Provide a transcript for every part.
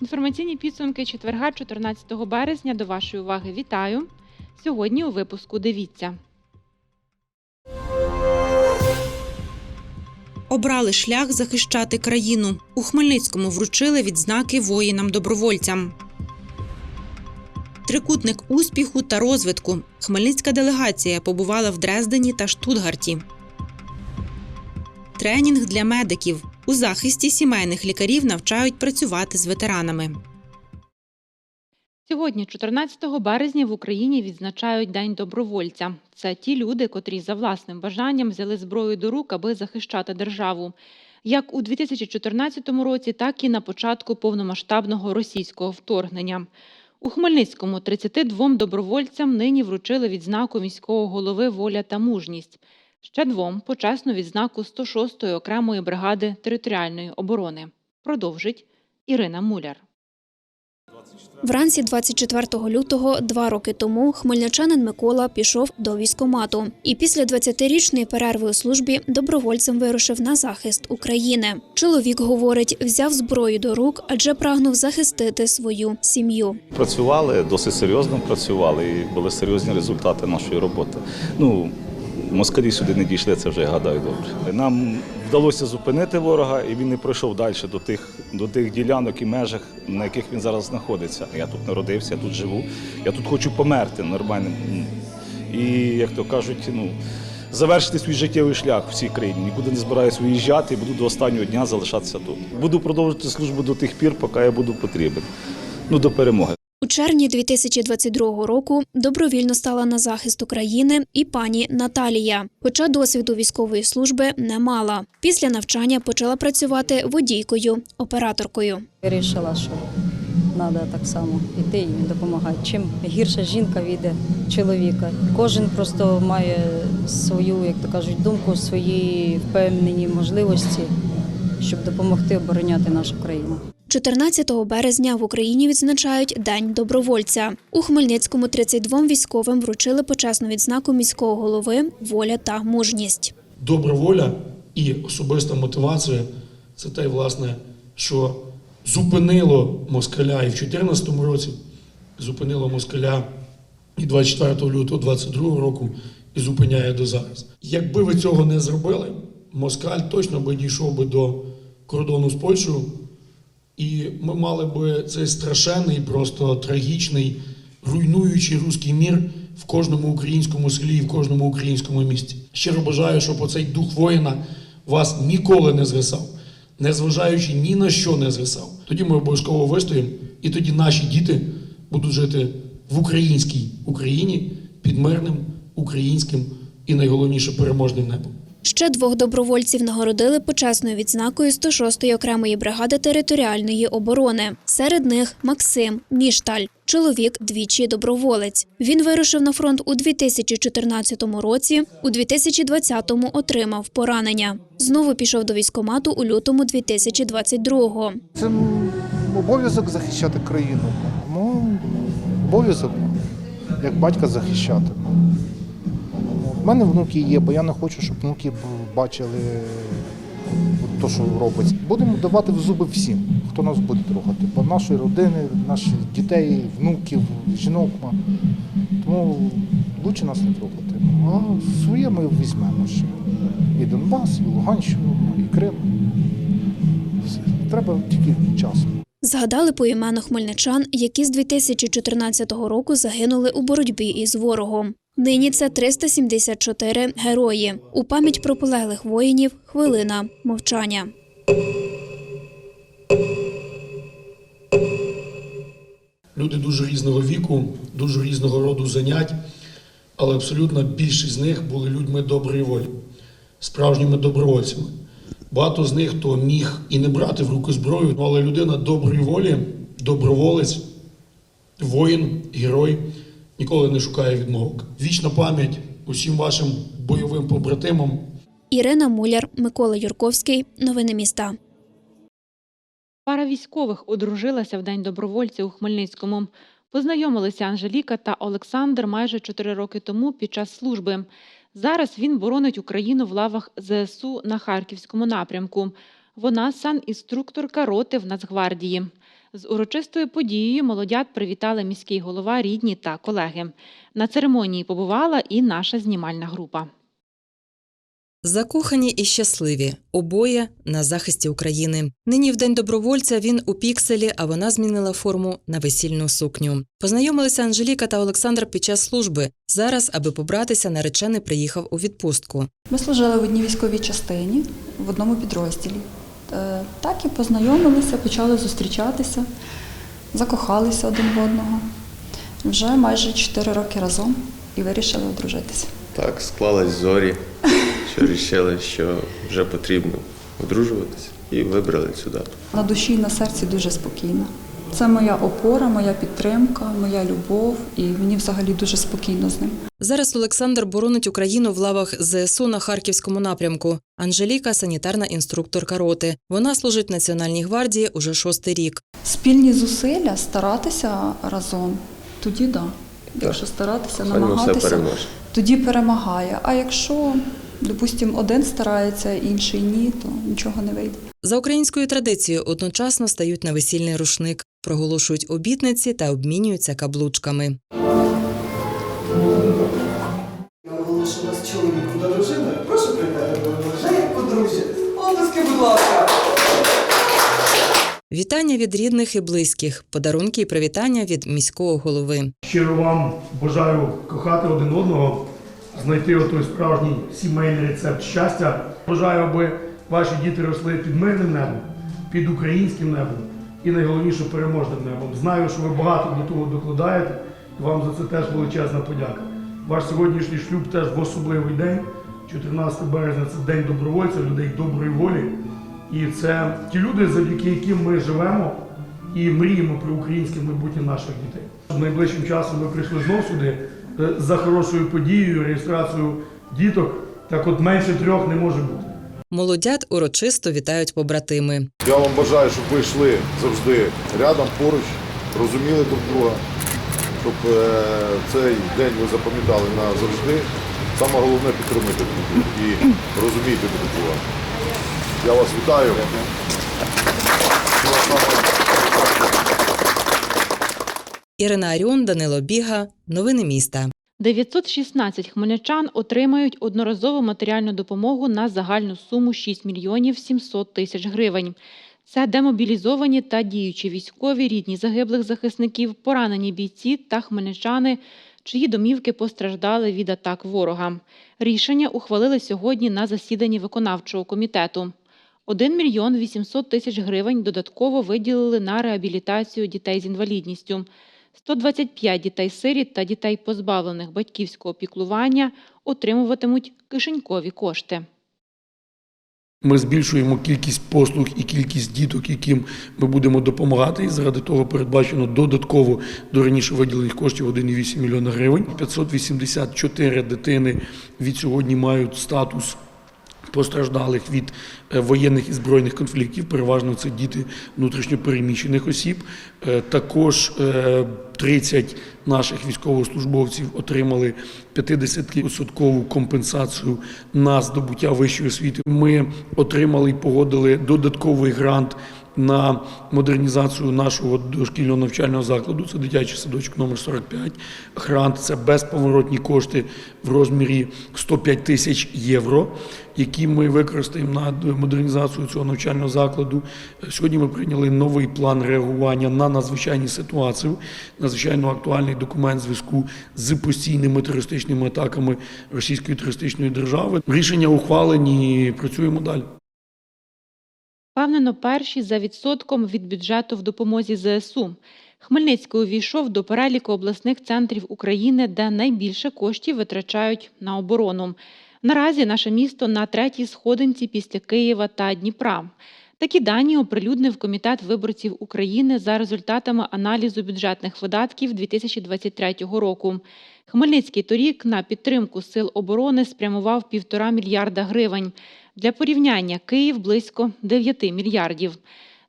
Інформаційні підсумки четверга, 14 березня. До вашої уваги вітаю. Сьогодні у випуску дивіться. Обрали шлях захищати країну. У Хмельницькому вручили відзнаки воїнам-добровольцям. Трикутник успіху та розвитку. Хмельницька делегація побувала в Дрездені та Штутгарті. Тренінг для медиків. У захисті сімейних лікарів навчають працювати з ветеранами. Сьогодні, 14 березня, в Україні відзначають День добровольця. Це ті люди, котрі за власним бажанням взяли зброю до рук, аби захищати державу. Як у 2014 році, так і на початку повномасштабного російського вторгнення. У Хмельницькому 32 добровольцям нині вручили відзнаку міського голови Воля та мужність. Ще двом почесну відзнаку 106-ї окремої бригади територіальної оборони. Продовжить Ірина Муляр. Вранці 24 лютого, два роки тому, хмельничанин Микола пішов до військомату і після 20-річної перерви у службі добровольцем вирушив на захист України. Чоловік говорить, взяв зброю до рук, адже прагнув захистити свою сім'ю. Працювали досить серйозно працювали і були серйозні результати нашої роботи. Ну, москалі сюди не дійшли, це вже гадаю добре. Нам вдалося зупинити ворога, і він не пройшов далі до тих, до тих ділянок і межах, на яких він зараз знаходиться. Я тут народився, я тут живу, я тут хочу померти нормальним. м, І, як то кажуть, ну. Завершити свій життєвий шлях в цій країні. Нікуди не збираюся виїжджати і буду до останнього дня залишатися тут. Буду продовжувати службу до тих пір, поки я буду потрібен. Ну, до перемоги. У червні 2022 року добровільно стала на захист України і пані Наталія. Хоча досвіду військової служби не мала. Після навчання почала працювати водійкою, операторкою. Вирішила, що треба так само йти і допомагати. Чим гірша жінка від чоловіка. Кожен просто має свою, як то кажуть, думку, свої впевнені можливості, щоб допомогти обороняти нашу країну. 14 березня в Україні відзначають День добровольця. У Хмельницькому 32 військовим вручили почесну відзнаку міського голови Воля та мужність. добра воля і особиста мотивація це те, власне, що зупинило москаля і в 2014 році, зупинило москаля і 24 лютого 2022 року, і зупиняє до зараз. Якби ви цього не зробили, москаль точно би дійшов би до кордону з Польщею, і ми мали би цей страшенний, просто трагічний, руйнуючий руський мір в кожному українському селі і в кожному українському місті. Щиро бажаю, щоб оцей дух воїна вас ніколи не згасав, незважаючи ні на що не згасав. Тоді ми обов'язково вистоїмо, і тоді наші діти будуть жити в українській Україні під мирним українським і найголовніше переможним небом. Ще двох добровольців нагородили почесною відзнакою 106-ї окремої бригади територіальної оборони. Серед них Максим Мішталь. Чоловік двічі доброволець. Він вирушив на фронт у 2014 році, у 2020-му отримав поранення. Знову пішов до військкомату у лютому 2022-го. Це обов'язок захищати країну. Ну, обов'язок, як батька захищати. У мене внуки є, бо я не хочу, щоб внуки бачили те, що робиться. Будемо давати в зуби всім, хто нас буде трогати. Бо нашої родини, наших дітей, внуків, жінок. Тому краще нас не трогати. А своє ми візьмемо ще. І Донбас, і Луганщину, і Крим. Треба тільки часу. Згадали поіменно хмельничан, які з 2014 року загинули у боротьбі із ворогом. Нині це 374 герої. У пам'ять про полеглих воїнів хвилина мовчання. Люди дуже різного віку, дуже різного роду занять, але абсолютно більшість з них були людьми доброї волі, справжніми добровольцями. Багато з них хто міг і не брати в руки зброю, ну, але людина доброї волі, доброволець, воїн, герой ніколи не шукає відмовок. Вічна пам'ять усім вашим бойовим побратимам, Ірина Муляр, Микола Юрковський. Новини міста. Пара військових одружилася в День добровольця у Хмельницькому. Познайомилися Анжеліка та Олександр майже чотири роки тому під час служби. Зараз він боронить Україну в лавах ЗСУ на Харківському напрямку. Вона санінструкторка роти в Нацгвардії. З урочистою подією молодят привітали міський голова, рідні та колеги. На церемонії побувала і наша знімальна група. Закохані і щасливі обоє на захисті України. Нині в день добровольця він у пікселі, а вона змінила форму на весільну сукню. Познайомилися Анжеліка та Олександр під час служби. Зараз, аби побратися, наречений приїхав у відпустку. Ми служили в одній військовій частині в одному підрозділі. Е, Так і познайомилися, почали зустрічатися, закохалися один в одного. Вже майже 4 роки разом і вирішили одружитися. Так, склались зорі, що вирішили, що вже потрібно одружуватися і вибрали цю дату. На душі і на серці дуже спокійно. Це моя опора, моя підтримка, моя любов, і мені взагалі дуже спокійно з ним. Зараз Олександр боронить Україну в лавах ЗСУ на Харківському напрямку. Анжеліка санітарна інструкторка роти. Вона служить в Національній гвардії уже шостий рік. Спільні зусилля старатися разом, тоді да. Якщо старатися, намагатися, тоді перемагає. А якщо, допустимо, один старається, інший ні, то нічого не вийде. За українською традицією одночасно стають на весільний рушник, проголошують обітниці та обмінюються каблучками. Я наголошу вас чоловіку до дружини. Прошу до вже як подружжя. Обласки, будь ласка. Вітання від рідних і близьких, подарунки і привітання від міського голови. Щиро вам бажаю кохати один одного, знайти отой справжній сімейний рецепт щастя. Бажаю, аби ваші діти росли під мирним небом, під українським небом і найголовніше переможним небом. Знаю, що ви багато до того докладаєте, і вам за це теж величезна подяка. Ваш сьогоднішній шлюб теж в особливий день. 14 березня це день добровольця, людей доброї волі. І це ті люди, завдяки яким ми живемо і мріємо про українське майбутнє наших дітей. Найближчим часом ми прийшли знов сюди е, за хорошою подією, реєстрацією діток. Так от менше трьох не може бути. Молодят урочисто вітають побратими. Я вам бажаю, щоб ви йшли завжди рядом, поруч, розуміли друг друга, щоб е, цей день ви запам'ятали назавжди. Саме головне підтримуйте друг друга і розумійте друг друга. Я вас вітаю. Ірина Аріон, Данило Біга. Новини міста. 916 хмельничан отримають одноразову матеріальну допомогу на загальну суму 6 мільйонів 700 тисяч гривень. Це демобілізовані та діючі військові, рідні загиблих захисників, поранені бійці та хмельничани, чиї домівки постраждали від атак ворога. Рішення ухвалили сьогодні на засіданні виконавчого комітету. 1 мільйон 800 тисяч гривень додатково виділили на реабілітацію дітей з інвалідністю. 125 дітей-сиріт та дітей, позбавлених батьківського піклування, отримуватимуть кишенькові кошти. Ми збільшуємо кількість послуг і кількість діток, яким ми будемо допомагати. І заради того передбачено додатково до раніше виділених коштів 1,8 мільйона гривень. 584 дитини від сьогодні мають статус постраждалих від е, воєнних і збройних конфліктів. Переважно це діти внутрішньопереміщених осіб. Е, Також е, 30 наших військовослужбовців отримали 50% компенсацію на здобуття вищої освіти. Ми отримали і погодили додатковий грант на модернізацію нашого дошкільного навчального закладу. Це дитячий садочок номер 45. Грант це безповоротні кошти в розмірі 105 тисяч євро, які ми використаємо на модернізацію цього навчального закладу. Сьогодні ми прийняли новий план реагування на надзвичайні ситуації, надзвичайно актуальний документ в зв'язку з постійними терористичними атаками Російської терористичної держави. Рішення ухвалені, працюємо далі. Впевнено, перші за відсотком від бюджету в допомозі ЗСУ. Хмельницький увійшов до переліку обласних центрів України, де найбільше коштів витрачають на оборону. Наразі наше місто на третій сходинці після Києва та Дніпра. Такі дані оприлюднив Комітет виборців України за результатами аналізу бюджетних видатків 2023 року. Хмельницький торік на підтримку сил оборони спрямував півтора мільярда гривень. Для порівняння Київ близько 9 мільярдів.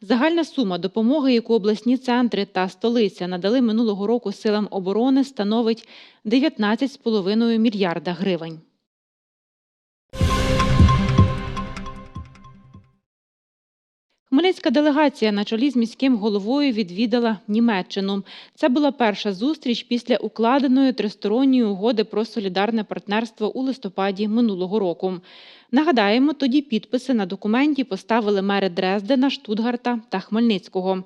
Загальна сума допомоги, яку обласні центри та столиця надали минулого року силам оборони, становить 19,5 мільярда гривень. Хмельницька делегація на чолі з міським головою відвідала Німеччину. Це була перша зустріч після укладеної тристоронньої угоди про солідарне партнерство у листопаді минулого року. Нагадаємо, тоді підписи на документі поставили мери Дрездена, Штутгарта та Хмельницького.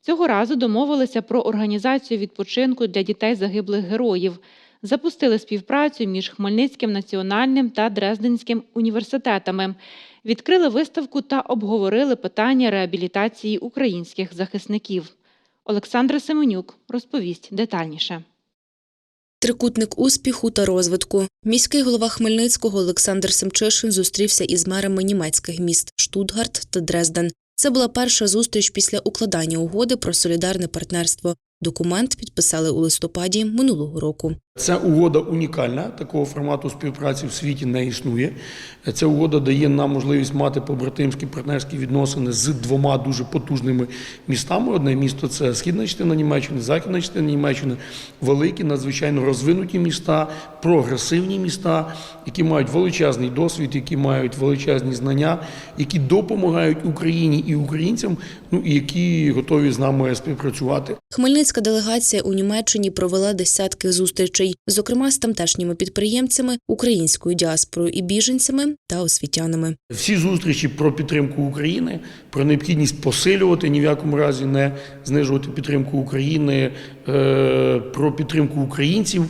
Цього разу домовилися про організацію відпочинку для дітей загиблих героїв. Запустили співпрацю між Хмельницьким національним та Дрезденським університетами. Відкрили виставку та обговорили питання реабілітації українських захисників. Олександра Семенюк розповість детальніше. Трикутник успіху та розвитку. Міський голова Хмельницького Олександр Семчишин зустрівся із мерами німецьких міст Штутгарт та Дрезден. Це була перша зустріч після укладання угоди про солідарне партнерство. Документ підписали у листопаді минулого року. Ця угода унікальна, такого формату співпраці в світі не існує. Ця угода дає нам можливість мати побратимські партнерські відносини з двома дуже потужними містами. Одне місто це східна частина Німеччини, західна частина Німеччини, великі, надзвичайно розвинуті міста, прогресивні міста, які мають величезний досвід, які мають величезні знання, які допомагають Україні і українцям, ну і які готові з нами співпрацювати. Хмельницька делегація у Німеччині провела десятки зустрічей, зокрема з тамтешніми підприємцями, українською діаспорою і біженцями та освітянами. Всі зустрічі про підтримку України, про необхідність посилювати, ні в якому разі не знижувати підтримку України, е, про підтримку українців,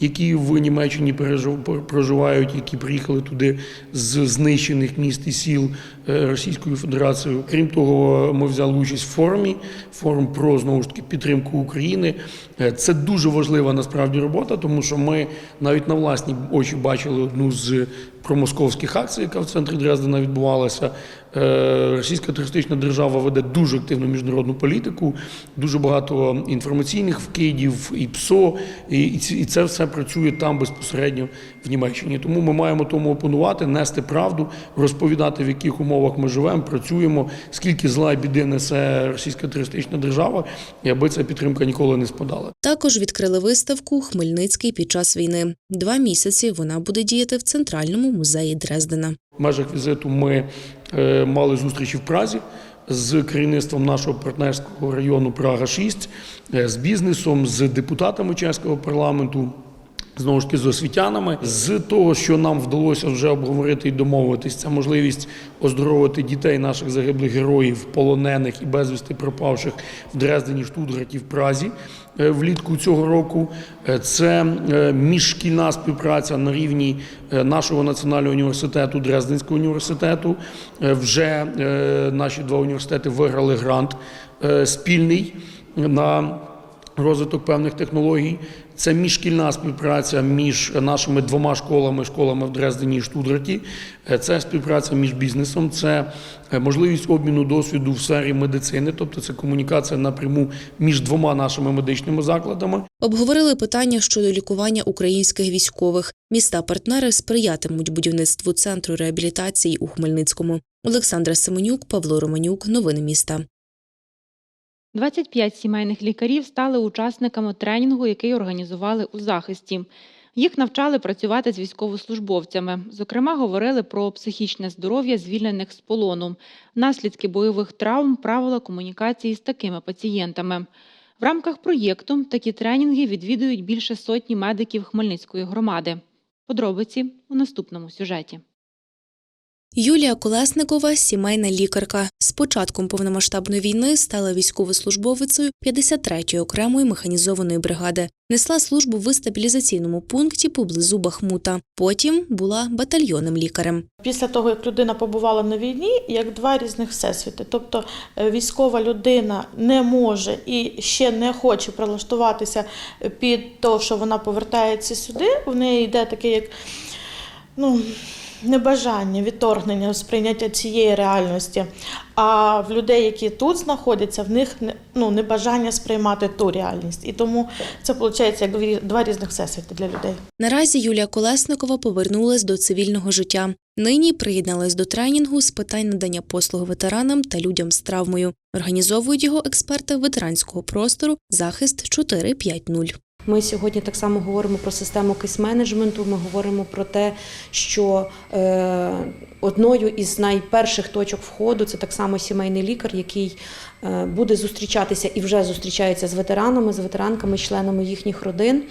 які в Німеччині проживають, які приїхали туди з знищених міст і сіл Російською Федерацією. Крім того, ми взяли участь в форумі, форум про знову ж таки підтримку України. Е, Це дуже важлива насправді робота, тому що ми навіть на власні очі бачили одну з промосковських акцій, яка в центрі Дрездена відбувалася. Е, Російська терористична держава веде дуже активну міжнародну політику, дуже багато інформаційних вкидів, і ПСО, і це все працює там безпосередньо в Німеччині. Тому ми маємо тому опонувати, нести правду, розповідати, в яких умовах ми живемо, працюємо, скільки зла і біди несе російська терористична держава, і аби ця підтримка ніколи не спадала. Також відкрили виставку Хмельницький під час війни. Два місяці вона буде діяти в центральному музеї Дрездена. В межах візиту ми е, мали зустрічі в Празі з керівництвом нашого партнерського району Прага 6 е, з бізнесом, з депутатами чеського парламенту. Знову ж таки з освітянами, з того, що нам вдалося вже обговорити і домовитись, це можливість оздоровити дітей наших загиблих героїв, полонених і безвісти пропавших в Дрездені, Штутгарті, в Празі е, влітку цього року. Е, Це е, міжшкільна співпраця на рівні нашого національного університету, Дрезденського університету. Вже наші два університети виграли грант спільний на розвиток певних технологій. Це міжшкільна співпраця між нашими двома школами, школами в Дрездені і Штутгарті. Е, Це співпраця між бізнесом, це е, можливість обміну досвіду в сфері медицини, тобто це комунікація напряму між двома нашими медичними закладами. Обговорили питання щодо лікування українських військових. Міста-партнери сприятимуть будівництву центру реабілітації у Хмельницькому. Олександра Семенюк, Павло Романюк. Новини міста. 25 сімейних лікарів стали учасниками тренінгу, який організували у захисті. Їх навчали працювати з військовослужбовцями. Зокрема, говорили про психічне здоров'я звільнених з полону, наслідки бойових травм, правила комунікації з такими пацієнтами. В рамках проєкту такі тренінги відвідують більше сотні медиків Хмельницької громади. Подробиці у наступному сюжеті. Юлія Колесникова – сімейна лікарка. З початком повномасштабної війни стала військовослужбовицею 53-ї окремої механізованої бригади. Несла службу в стабілізаційному пункті поблизу Бахмута. Потім була батальйонним лікарем. Після того, як людина побувала на війні, як два різних всесвіти. Тобто е, військова людина не може і ще не хоче прилаштуватися під те, що вона повертається сюди. В неї йде таке, як ну. Небажання, відторгнення сприйняття цієї реальності. А в людей, які тут знаходяться, в них ну, небажання сприймати ту реальність. І тому це виходить як два різних всесвіти для людей. Наразі Юлія Колесникова повернулась до цивільного життя. Нині приєдналась до тренінгу з питань надання послуг ветеранам та людям з травмою. Організовують його експерти ветеранського простору Захист 450. Ми сьогодні так само говоримо про систему кейс-менеджменту. Ми говоримо про те, що е, одною із найперших точок входу це так само сімейний лікар, який е, буде зустрічатися і вже зустрічається з ветеранами, з ветеранками, членами їхніх родин.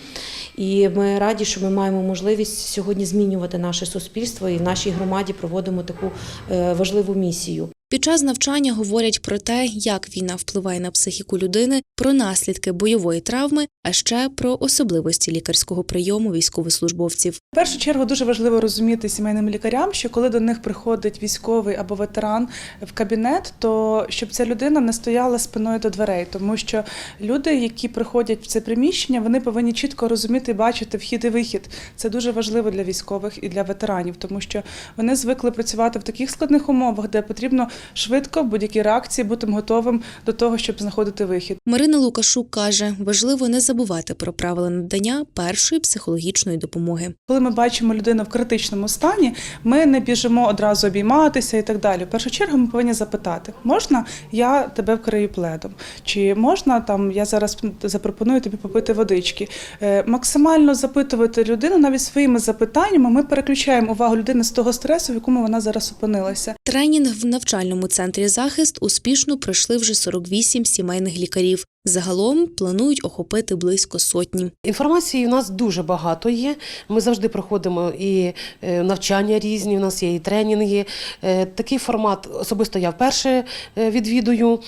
І ми раді, що ми маємо можливість сьогодні змінювати наше суспільство і в нашій громаді проводимо таку е, важливу місію. Під час навчання говорять про те, як війна впливає на психіку людини, про наслідки бойової травми, а ще про особливості лікарського прийому військовослужбовців. В першу чергу дуже важливо розуміти сімейним лікарям, що коли до них приходить військовий або ветеран в кабінет, то щоб ця людина не стояла спиною до дверей, тому що люди, які приходять в це приміщення, вони повинні чітко розуміти бачити вхід і вихід. Це дуже важливо для військових і для ветеранів, тому що вони звикли працювати в таких складних умовах, де потрібно швидко в будь-якій реакції бути готовим до того, щоб знаходити вихід. Марина Лукашук каже, важливо не забувати про правила надання першої психологічної допомоги. Коли ми бачимо людину в критичному стані, ми не біжимо одразу обійматися і так далі. В першу чергу ми повинні запитати: можна я тебе вкрию пледом? Чи можна там я зараз запропоную тобі попити водички? Е, Максимально запитувати людину навіть своїми запитаннями. Ми переключаємо увагу людини з того стресу, в якому вона зараз опинилася. Тренінг в навчальному центрі захист успішно пройшли вже 48 сімейних лікарів. Загалом планують охопити близько сотні. Інформації у нас дуже багато є. Ми завжди проходимо і е, навчання різні, у нас є і тренінги. Е, Такий формат особисто я вперше е, відвідую.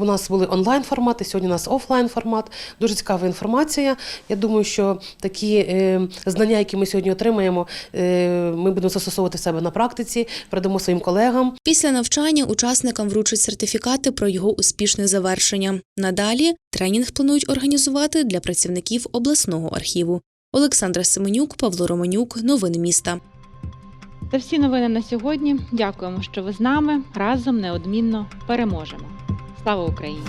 У нас були онлайн формати, сьогодні у нас офлайн формат. Дуже цікава інформація. Я думаю, що такі знання, які ми сьогодні отримаємо, ми будемо застосовувати в себе на практиці, передамо своїм колегам. Після навчання учасникам вручать сертифікати про його успішне завершення. Надалі тренінг планують організувати для працівників обласного архіву. Олександра Семенюк, Павло Романюк. Новини міста. Це всі новини на сьогодні. Дякуємо, що ви з нами. Разом неодмінно переможемо. Слава Україні!